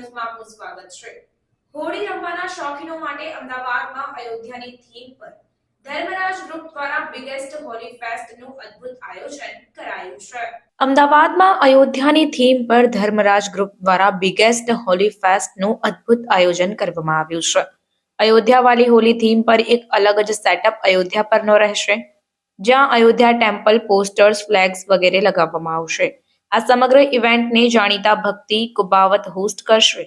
ન્યૂઝમાં આપનું સ્વાગત છે. હોળી રમવાના શોખીનો માટે અમદાવાદમાં અયોધ્યાની થીમ પર ધર્મરાજ ગ્રુપ દ્વારા બિગેસ્ટ હોલી ફેસ્ટનું અદ્ભુત આયોજન કરાયું છે. અમદાવાદમાં અયોધ્યાની થીમ પર ધર્મરાજ ગ્રુપ દ્વારા બિગેસ્ટ હોલી ફેસ્ટનું અદ્ભુત આયોજન કરવામાં આવ્યું છે. અયોધ્યાવાળી હોલી થીમ પર એક અલગ જ સેટઅપ અયોધ્યા પરનો રહેશે, જ્યાં અયોધ્યા ટેમ્પલ પોસ્ટર્સ ફ્લેગ્સ વગેરે લગાવવામાં આવશે. આ સમગ્ર ઇવેન્ટને જાણીતા ભક્તિ, કુબાવત હોસ્ટ કરશે.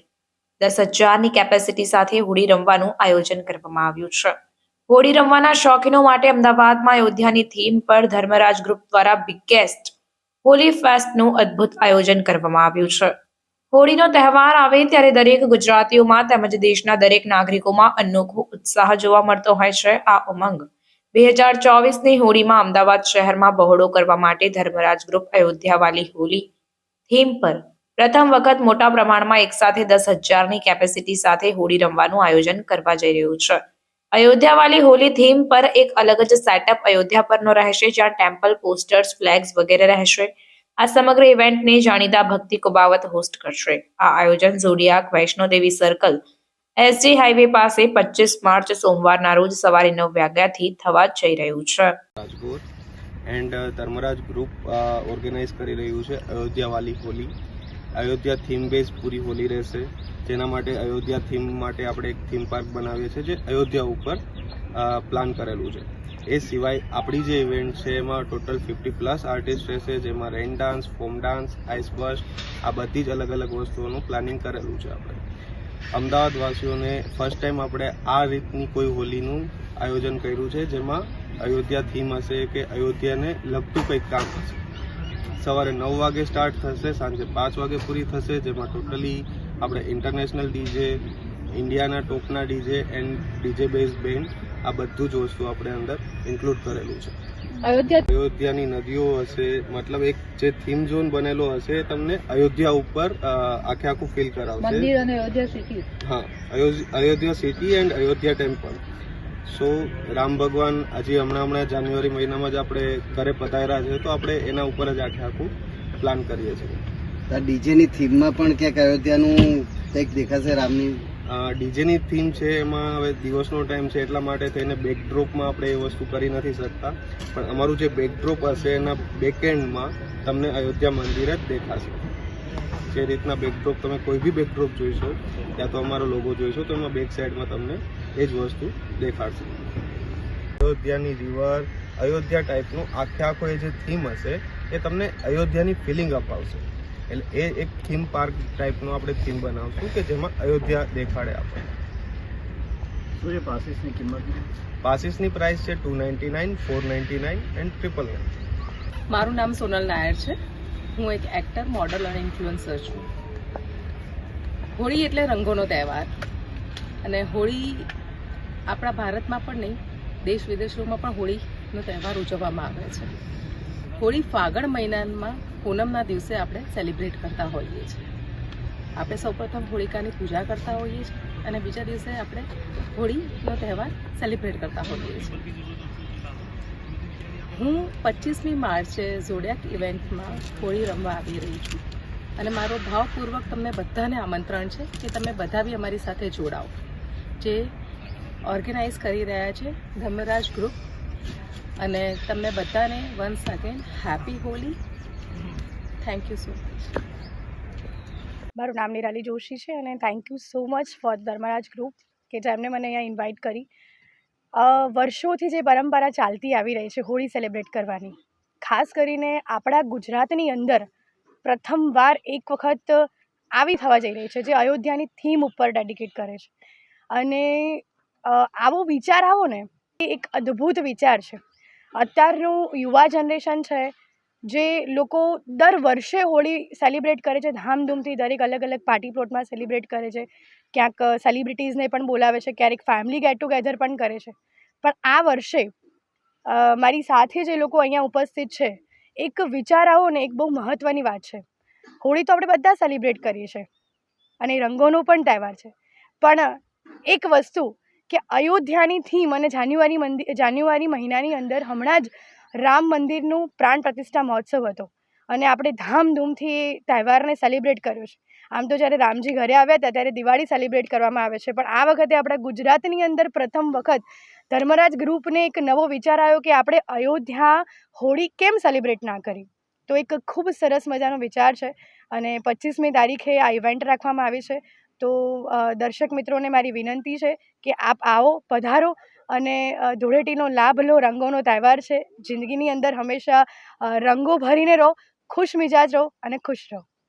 દસ હજારની કેપેસિટી સાથે હોળી રમવાનું આયોજન કરવામાં આવ્યું છે. હોળી રમવાના શોખીનો માટે અમદાવાદમાં અયોધ્યાની થીમ પર ધર્મરાજ ગ્રુપ દ્વારા બિગેસ્ટ હોલી ફેસ્ટનું અદ્ભુત આયોજન કરવામાં આવ્યું છે. હોળીનો તહેવાર આવે ત્યારે દરેક ગુજરાતીઓમાં તેમજ દેશના દરેક નાગરિકોમાં અનોખો ઉત્સાહ જોવા મળતો હોય છે. આ ઉમંગ બે હજાર ચોવીસની હોળીમાં અમદાવાદ શહેરમાં બહોળો કરવા માટે ધર્મરાજ ગ્રુપ અયોધ્યાવાલી હોલી થીમ પર પ્રથમ વખત મોટા પ્રમાણમાં એકસાથે દસ હજારની કેપેસિટી સાથે હોળી રમવાનું આયોજન કરવા જઈ રહ્યું છે. અયોધ્યાવાલી હોલી થીમ પર એક અલગ જ સેટઅપ અયોધ્યા પરનો રહેશે, જ્યાં ટેમ્પલ પોસ્ટર્સ ફ્લેગ્સ વગેરે રહેશે. આ સમગ્ર ઇવેન્ટને જાણીતા ભક્તિ કુબાવત હોસ્ટ કરશે. આ આયોજન Zodiac Vaishnodevi circle SG highway પાસે પચીસ માર્ચ સોમવારના રોજ સવારે નવ વાગ્યાથી થવા જઈ રહ્યું છે. Rajkot and Dharmaraj group organise કરી રહ્યું છે અયોધ્યાવાલી હોલી. અયોધ્યા થીમ બેઝ પૂરી હોલી રહેશે. જેના માટે અયોધ્યા થીમ માટે આપણે એક થીમ પાર્ક બનાવીએ છીએ જે અયોધ્યા ઉપર પ્લાન કરેલું છે. એ સિવાય આપણી જે ઇવેન્ટ છે એમાં ટોટલ ફિફ્ટી પ્લસ આર્ટિસ્ટ રહેશે, જેમાં rain dance, foam dance, ice બસ આ બધી જ અલગ અલગ વસ્તુઓનું પ્લાનિંગ કરેલું છે આપણે. અમદાવાદ વાસીઓને ફર્સ્ટ ટાઈમ આપણે આ રીતની કોઈ હોલીનું આયોજન કર્યું છે, જેમાં અયોધ્યા થીમ હશે કે અયોધ્યાને લગતું કંઈક કામ હશે. સવારે નવ વાગે સ્ટાર્ટ થશે, સાંજે પાંચ વાગે પૂરી થશે, જેમાં ટોટલી આપણે ઇન્ટરનેશનલ ડીજે ઇન્ડિયાના ટોપના DJ and DJ base band આ બધું જ વસ્તુ આપણે અંદર ઇન્ક્લુડ કરેલું છે. અયોધ્યા અયોધ્યાની નદીઓ હશે મતલબ એક જે થીમ ઝોન બનેલો હશે એ તમને અયોધ્યા ઉપર આખે આખું ફીલ કરાવશે. મંદિર અને અયોધ્યા સિટી હા Ayodhya Ayodhya city and Ayodhya temple so Ram ભગવાન હજી હમણાં હમણાં જાન્યુઆરી મહિનામાં જ આપણે ઘરે પધાર્યા છે તો આપણે એના ઉપર જ આખે આખું પ્લાન કરીએ છીએ. ડીજેની થીમમાં પણ ક્યાંક અયોધ્યાનું કંઈક દેખાશે રામની? ડીજેની થીમ છે, એમાં હવે દિવસનો ટાઈમ છે, એટલા માટે થઈને બેકડ્રોપમાં આપણે એ વસ્તુ કરી નથી શકતા. પણ અમારું જે બેકડ્રોપ હશે, એના બેકએન્ડમાં તમને અયોધ્યા મંદિર જ દેખાશે. જે રીતના બેકડ્રોપ તમે કોઈ બી બેકડ્રોપ જોઈશો ત્યાં તો અમારો લોગો જોઈશો, તો એમાં બેક સાઈડમાં તમને એ જ વસ્તુ દેખાડશે. અયોધ્યાની રિવર અયોધ્યા ટાઈપનું આખે આખો એ જે થીમ હશે, એ તમને અયોધ્યાની ફિલિંગ અપાવશે. એટલે એ એક થીમ પાર્ક ટાઈપનો આપણે થીમ બનાવશું કે જેમાં અયોધ્યા દેખાડે આપણને. શું છે પાસીસની કિંમત પાસીસની પ્રાઇસ છે two ninety nine four ninety nine and triple nine મારું નામ સોનલ નાયર છે. હું એક એક્ટર મોડલ અને ઇન્ફ્લુઅન્સર છું. હોળી એટલે રંગોનો તહેવાર. અને હોળી આપણા ભારતમાં પણ નહીં દેશ વિદેશોમાં પણ હોળીનો તહેવાર ઉજવવામાં આવે છે. હોળી ફાગણ મહિનામાં પૂનમના દિવસે આપણે સેલિબ્રેટ કરતા હોઈએ છીએ. આપણે સૌપ્રથમ હોળિકાની પૂજા કરતા હોઈએ છીએ અને બીજા દિવસે આપણે હોળીનો તહેવાર સેલિબ્રેટ કરતા હોઈએ છીએ. હું પચીસમી માર્ચે ઝોડિયાક ઇવેન્ટમાં હોળી રમવા આવી રહી છું અને મારો ભાવપૂર્વક તમને બધાને આમંત્રણ છે કે તમે બધા બી અમારી સાથે જોડાઓ. જે ઓર્ગેનાઇઝ કરી રહ્યા છે ધર્મરાજ ગ્રુપ અને તમને બધાને once again happy Holi thank you so much મારું નામ નિરાલી જોશી છે અને thank you so much for Dharmaraj group કે જેમણે મને અહીંયા ઇન્વાઇટ કરી. વર્ષોથી જે પરંપરા ચાલતી આવી રહી છે હોળી સેલિબ્રેટ કરવાની, ખાસ કરીને આપણા ગુજરાતની અંદર પ્રથમવાર એક વખત આવી થવા જઈ રહી છે જે અયોધ્યાની થીમ ઉપર ડેડિકેટ કરે છે. અને આવો વિચાર આવો ને, એ એક અદ્ભુત વિચાર છે. અત્યારનું યુવા જનરેશન છે જે લોકો દર વર્ષે હોળી સેલિબ્રેટ કરે છે. ધામધૂમથી દરેક અલગ અલગ પાર્ટી પ્લોટમાં સેલિબ્રેટ કરે છે. ક્યાંક સેલિબ્રિટીઝને પણ બોલાવે છે, ક્યારેક ફેમિલી ગેટ ટુગેધર પણ કરે છે. પણ આ વર્ષે મારી સાથે જે લોકો અહીંયા ઉપસ્થિત છે, એક વિચાર આવો ને એક બહુ મહત્ત્વની વાત છે. હોળી તો આપણે બધા સેલિબ્રેટ કરીએ છીએ. અને રંગોનો પણ તહેવાર છે. પણ, એક વસ્તુ કે અયોધ્યાની થીમ અને જાન્યુઆરી મંદિર જાન્યુઆરી મહિનાની અંદર હમણાં જ રામ મંદિરનું પ્રાણ પ્રતિષ્ઠા મહોત્સવ હતો અને આપણે ધામધૂમથી તહેવારને સેલિબ્રેટ કર્યો છે. આમ તો જ્યારે રામજી ઘરે આવ્યા હતા ત્યારે દિવાળી સેલિબ્રેટ કરવામાં આવે છે. પણ આ વખતે આપણા ગુજરાતની અંદર પ્રથમ વખત ધર્મરાજ ગ્રુપને એક નવો વિચાર આવ્યો કે આપણે અયોધ્યા હોળી કેમ સેલિબ્રેટ ના કરી? તો એક ખૂબ સરસ મજાનો વિચાર છે અને પચીસમી તારીખે આ ઇવેન્ટ રાખવામાં આવી છે. તો દર્શક મિત્રોને મારી વિનંતી છે કે આપ આવો, પધારો અને ધૂળેટીનો લાભ લો રંગોનો તહેવાર છે. જિંદગીની અંદર હંમેશા રંગો ભરીને રહો ખુશ મિજાજ રહો અને ખુશ રહો.